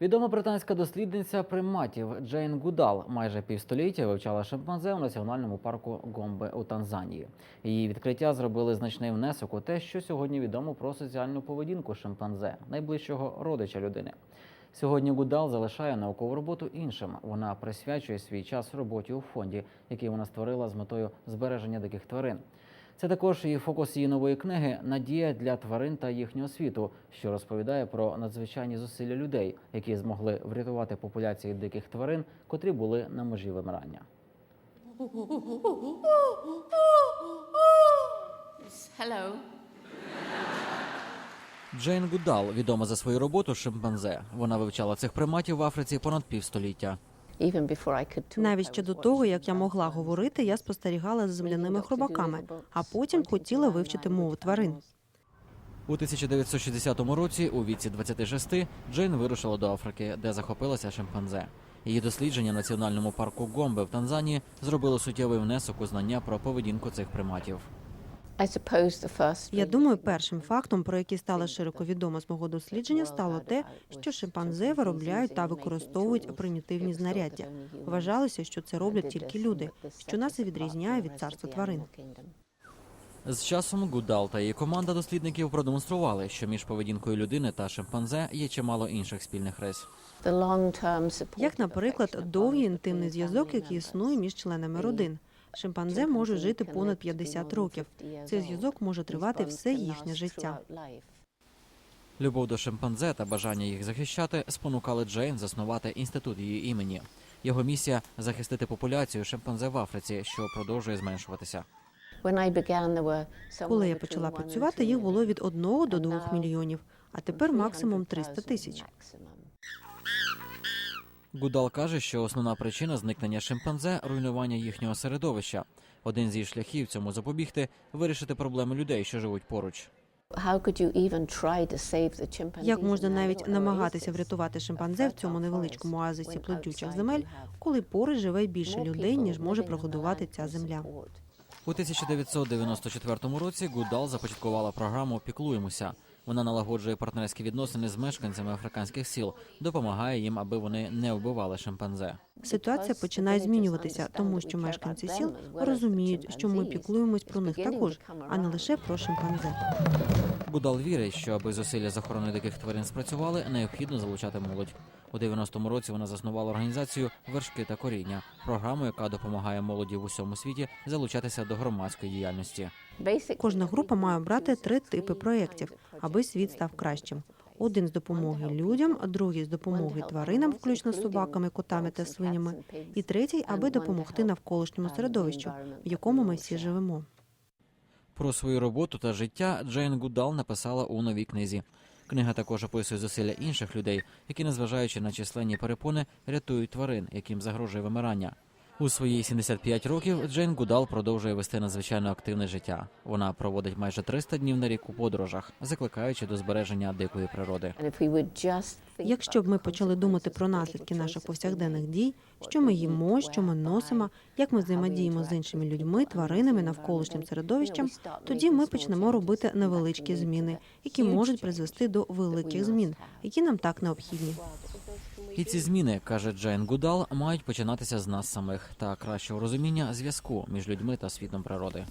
Відома британська дослідниця приматів Джейн Гудал майже півстоліття вивчала шимпанзе у національному парку Гомбе у Танзанії. Її відкриття зробили значний внесок у те, що сьогодні відомо про соціальну поведінку шимпанзе, найближчого родича людини. Сьогодні Гудал залишає наукову роботу іншим. Вона присвячує свій час роботі у фонді, який вона створила з метою збереження диких тварин. Це також і фокус її нової книги Надія для тварин та їхнього світу, що розповідає про надзвичайні зусилля людей, які змогли врятувати популяції диких тварин, котрі були на межі вимирання. Hello. Джейн Гудал відома за свою роботу шимпанзе. Вона вивчала цих приматів в Африці понад півстоліття. Навіть ще до того, як я могла говорити, я спостерігала за земляними хробаками, а потім хотіла вивчити мову тварин. У 1960 році, у віці 26, Джейн вирушила до Африки, де захопилася шимпанзе. Її дослідження в національному парку Гомбе в Танзанії зробило суттєвий внесок у знання про поведінку цих приматів. Я думаю, першим фактом, про який стало широко відомо з мого дослідження, стало те, що шимпанзе виробляють та використовують примітивні знаряддя. Вважалося, що це роблять тільки люди, що нас і відрізняє від царства тварин. З часом Гудал та її команда дослідників продемонстрували, що між поведінкою людини та шимпанзе є чимало інших спільних рис. The Як, наприклад, довгий інтимний зв'язок, який існує між членами родин. Шимпанзе можуть жити понад 50 років. Цей зв'язок може тривати все їхнє життя. Любов до шимпанзе та бажання їх захищати спонукали Джейн заснувати інститут її імені. Його місія захистити популяцію шимпанзе в Африці, що продовжує зменшуватися. Коли я почала працювати, їх було від 1 до 2 мільйонів, а тепер максимум 300 тисяч. Гудал каже, що основна причина зникнення шимпанзе руйнування їхнього середовища. Один зі шляхів цьому запобігти вирішити проблеми людей, що живуть поруч. Як можна навіть намагатися врятувати шимпанзе в цьому невеличкому оазисі плодючих земель, коли поруч живе більше людей, ніж може прогодувати ця земля? У 1994 році Гудал започаткувала програму Піклуємося. Вона налагоджує партнерські відносини з мешканцями африканських сіл, допомагає їм, аби вони не вбивали шимпанзе. Ситуація починає змінюватися, тому що мешканці сіл розуміють, що ми піклуємось про них також, а не лише про шимпанзе. Гудал вірить, що аби зусилля з охорони диких тварин спрацювали, необхідно залучати молодь. У 90-му році вона заснувала організацію Вершки та коріння, програму, яка допомагає молоді в усьому світі залучатися до громадської діяльності. Кожна група має обрати три типи проєктів, аби світ став кращим. Один з допомоги людям, другий з допомоги тваринам, включно з собаками, котами та свинями, і третій, аби допомогти навколишньому середовищу, в якому ми всі живемо. Про свою роботу та життя Джейн Гудал написала у новій книзі. Книга також описує зусилля інших людей, які, незважаючи на численні перепони, рятують тварин, яким загрожує вимирання. У свої 75 років Джейн Гудал продовжує вести надзвичайно активне життя. Вона проводить майже 300 днів на рік у подорожах, закликаючи до збереження дикої природи. Якщо б ми почали думати про наслідки наших повсякденних дій, що ми їмо, що ми носимо, як ми взаємодіємо з іншими людьми, тваринами, навколишнім середовищем, тоді ми почнемо робити невеличкі зміни, які можуть призвести до великих змін, які нам так необхідні. І ці зміни, каже Джейн Гудал, мають починатися з нас самих та кращого розуміння зв'язку між людьми та світом природи.